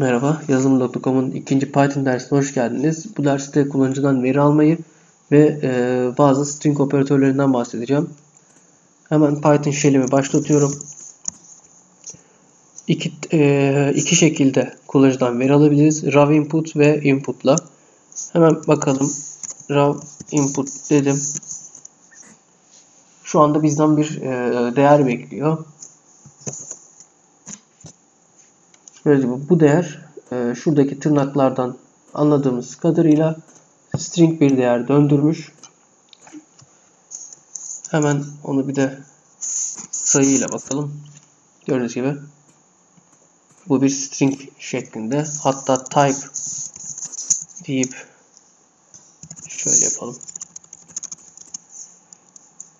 Merhaba, yazılım.com'un ikinci Python dersine hoş geldiniz. Bu derste kullanıcıdan veri almayı ve e, bazı string operatörlerinden bahsedeceğim. Hemen Python shell'imi başlatıyorum. İki, e, iki şekilde kullanıcıdan veri alabiliriz. Raw input ve input'la. Hemen bakalım. Raw input dedim. Şu anda bizden bir e, değer bekliyor. Gördüğünüz gibi bu değer e, şuradaki tırnaklardan anladığımız kadarıyla string bir değer döndürmüş. Hemen onu bir de sayıyla bakalım. Gördüğünüz gibi bu bir string şeklinde. Hatta type deyip şöyle yapalım.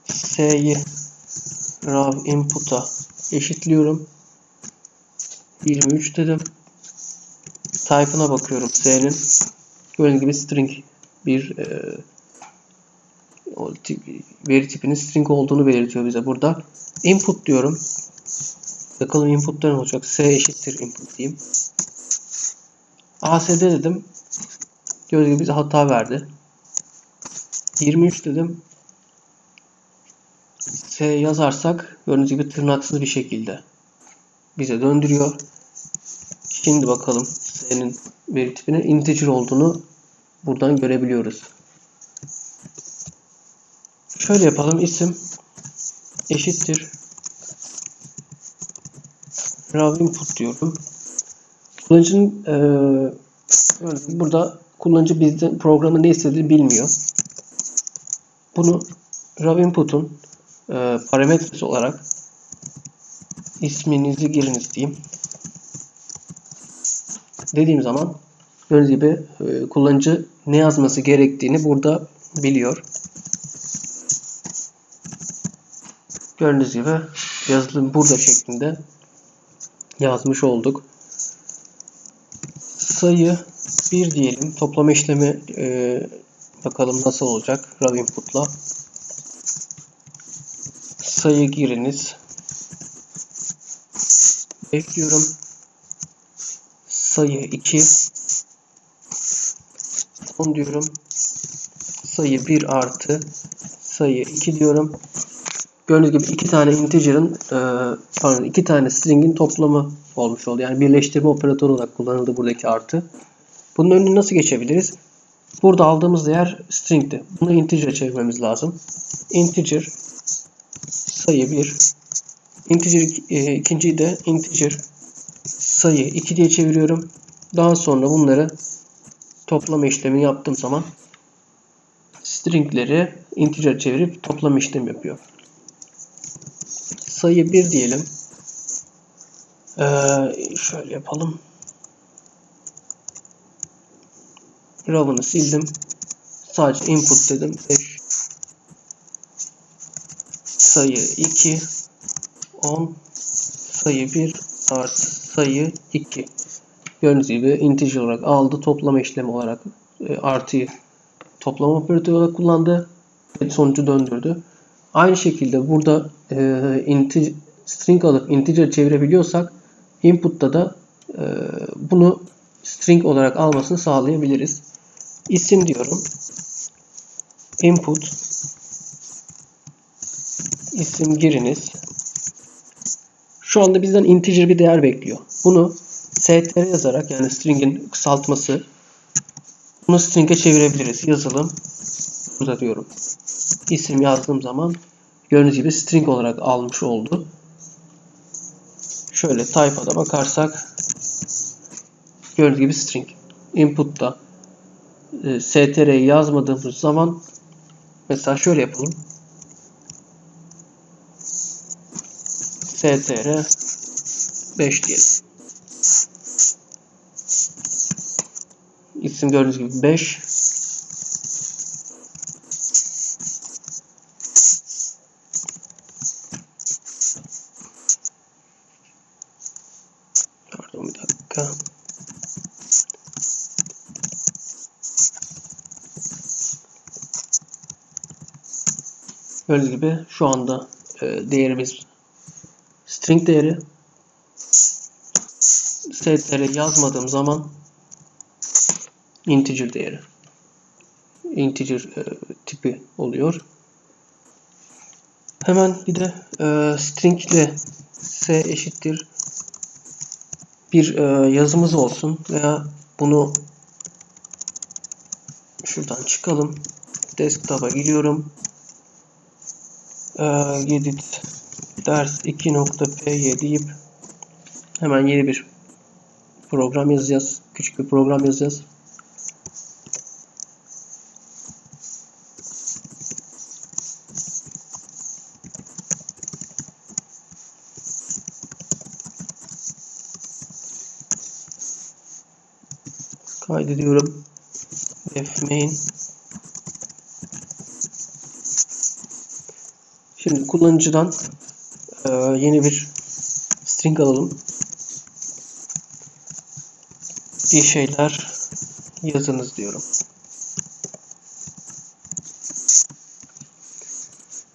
S'yi raw input'a eşitliyorum. 23 dedim. Type'ına bakıyorum S'nin. Gördüğünüz gibi string bir e, tip, veri tipinin string olduğunu belirtiyor bize burada. Input diyorum. Bakalım input'ta olacak? S eşittir input diyeyim. ASD dedim. Gördüğünüz gibi bize hata verdi. 23 dedim. S yazarsak gördüğünüz gibi tırnaksız bir şekilde bize döndürüyor. Şimdi bakalım S'nin veri tipinin integer olduğunu buradan görebiliyoruz. Şöyle yapalım. isim eşittir raw input diyorum. Kullanıcının e, burada kullanıcı bizden programın ne istediğini bilmiyor. Bunu raw input'un e, parametresi olarak isminizi giriniz diyeyim. Dediğim zaman gördüğünüz gibi e, kullanıcı ne yazması gerektiğini burada biliyor. Gördüğünüz gibi yazılım burada şeklinde yazmış olduk. Sayı 1 diyelim. Toplama işlemi e, bakalım nasıl olacak raw input'la. Sayı giriniz. Ekliyorum. Sayı 2 10 diyorum. Sayı 1 artı sayı 2 diyorum. Gördüğünüz gibi iki tane integer'ın e, pardon iki tane string'in toplamı olmuş oldu. Yani birleştirme operatörü olarak kullanıldı buradaki artı. Bunun önüne nasıl geçebiliriz? Burada aldığımız değer string'ti. Bunu integer'e çevirmemiz lazım. Integer sayı 1 integer e, ikinciyi de integer sayı 2 diye çeviriyorum. Daha sonra bunları toplama işlemi yaptığım zaman stringleri integer çevirip toplama işlemi yapıyor. Sayı 1 diyelim. Ee, şöyle yapalım. Raw'ını sildim. Sadece input dedim. 5 sayı 2 10 sayı 1 artı sayı 2. Gördüğünüz gibi integer olarak aldı. Toplama işlemi olarak e, artıyı toplama operatörü olarak kullandı. Ve sonucu döndürdü. Aynı şekilde burada e, integer, string alıp integer çevirebiliyorsak input'ta da e, bunu string olarak almasını sağlayabiliriz. İsim diyorum. Input isim giriniz. Şu anda bizden integer bir değer bekliyor. Bunu str yazarak yani string'in kısaltması bunu string'e çevirebiliriz. Yazılım burada diyorum. İsim yazdığım zaman gördüğünüz gibi string olarak almış oldu. Şöyle type'a da bakarsak gördüğünüz gibi string. Input'ta e, str'yi yazmadığımız zaman mesela şöyle yapalım. Str 5 diyelim. İsim gördüğünüz gibi 5. Pardon bir dakika. Gördüğünüz gibi şu anda e, değerimiz string değeri str yazmadığım zaman integer değeri. Integer e, tipi oluyor. Hemen bir de e, string ile s eşittir bir e, yazımız olsun veya bunu şuradan çıkalım. Desktop'a giriyorum. E, edit ders 2.py deyip hemen yeni bir program yazacağız. Küçük bir program yazacağız. kaydediyorum. Def main. Şimdi kullanıcıdan e, yeni bir string alalım. Bir şeyler yazınız diyorum.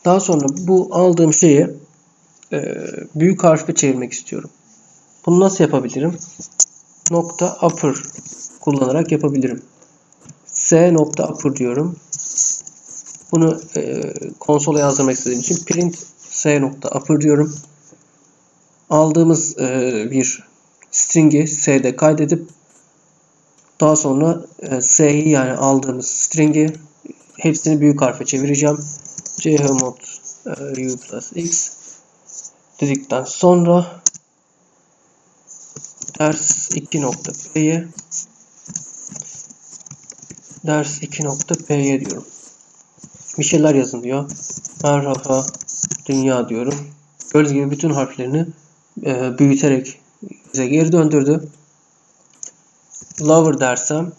Daha sonra bu aldığım şeyi e, büyük harfe çevirmek istiyorum. Bunu nasıl yapabilirim? Nokta upper kullanarak yapabilirim. S nokta upper diyorum. Bunu e, konsola yazdırmak istediğim için print S nokta upper diyorum. Aldığımız e, bir string'i S'de kaydedip daha sonra e, S'yi yani aldığımız string'i hepsini büyük harfe çevireceğim. chmod e, u plus x dedikten sonra ders 2.p'ye ders 2.p'ye diyorum. Bir şeyler yazın diyor. Merhaba dünya diyorum. Gördüğünüz gibi bütün harflerini e, büyüterek bize geri döndürdü. Lover dersem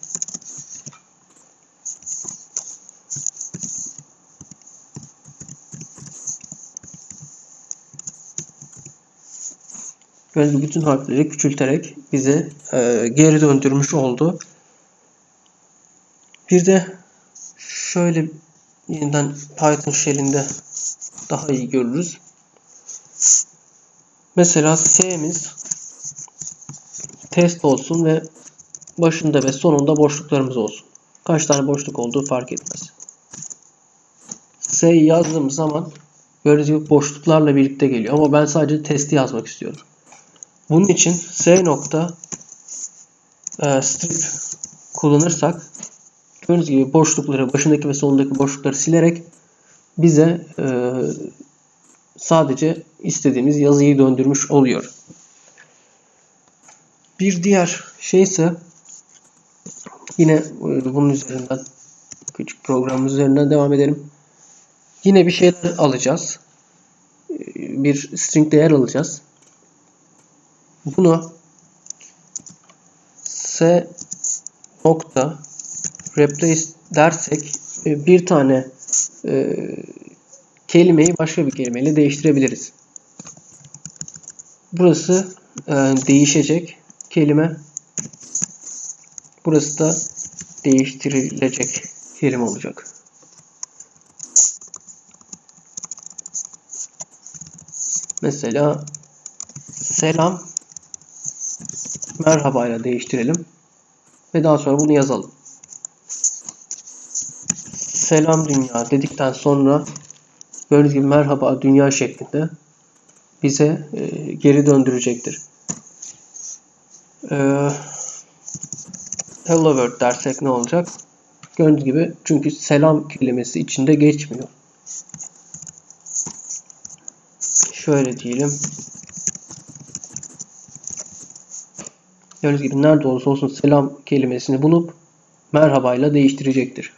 gibi bütün harfleri küçülterek bize e, geri döndürmüş oldu. Bir de şöyle yeniden Python shell'inde daha iyi görürüz. Mesela S'miz test olsun ve başında ve sonunda boşluklarımız olsun. Kaç tane boşluk olduğu fark etmez. S'yi yazdığım zaman gördüğünüz gibi boşluklarla birlikte geliyor. Ama ben sadece testi yazmak istiyorum. Bunun için S nokta e, strip kullanırsak gördüğünüz gibi boşlukları, başındaki ve sonundaki boşlukları silerek bize e, sadece istediğimiz yazıyı döndürmüş oluyor. Bir diğer şey ise yine e, bunun üzerinden küçük program üzerinden devam edelim. Yine bir şeyler alacağız. E, bir string değer alacağız. Bunu s nokta replace dersek e, bir tane e, kelimeyi başka bir kelimeyle değiştirebiliriz. Burası e, değişecek kelime. Burası da değiştirilecek kelime olacak. Mesela selam merhaba ile değiştirelim. Ve daha sonra bunu yazalım. Selam dünya dedikten sonra gördüğünüz gibi merhaba dünya şeklinde bize e, geri döndürecektir. E, hello world dersek ne olacak? Gördüğünüz gibi çünkü selam kelimesi içinde geçmiyor. Şöyle diyelim. Gördüğünüz gibi nerede olursa olsun selam kelimesini bulup merhabayla değiştirecektir.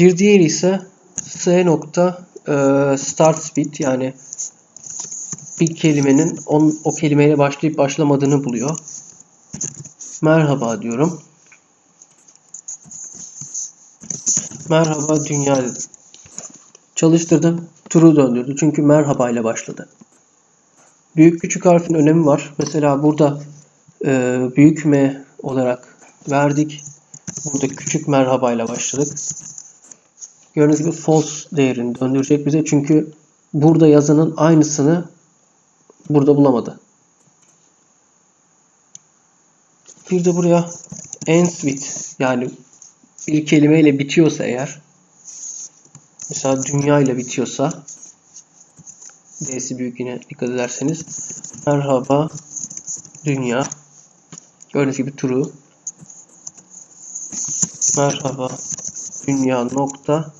Bir diğeri ise s nokta e, start speed yani bir kelimenin on, o kelimeyle başlayıp başlamadığını buluyor. Merhaba diyorum. Merhaba dünya dedim. Çalıştırdım. True döndürdü. Çünkü merhaba ile başladı. Büyük küçük harfin önemi var. Mesela burada e, büyük M olarak verdik. Burada küçük merhaba ile başladık. Gördüğünüz gibi false değerini döndürecek bize. Çünkü burada yazanın aynısını burada bulamadı. Bir de buraya ends with yani bir kelimeyle bitiyorsa eğer mesela dünya ile bitiyorsa D'si büyük yine dikkat ederseniz merhaba dünya gördüğünüz gibi true merhaba dünya nokta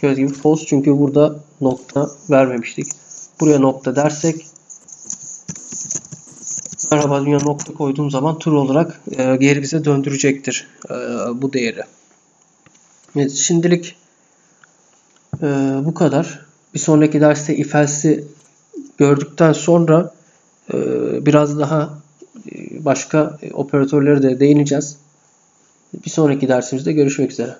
gördüğünüz gibi false çünkü burada nokta vermemiştik buraya nokta dersek merhaba dünya nokta koyduğum zaman true olarak e, geri bize döndürecektir e, bu değeri. Evet, şimdilik e, bu kadar. Bir sonraki derste if else'i gördükten sonra e, biraz daha e, başka operatörleri de değineceğiz. Bir sonraki dersimizde görüşmek üzere.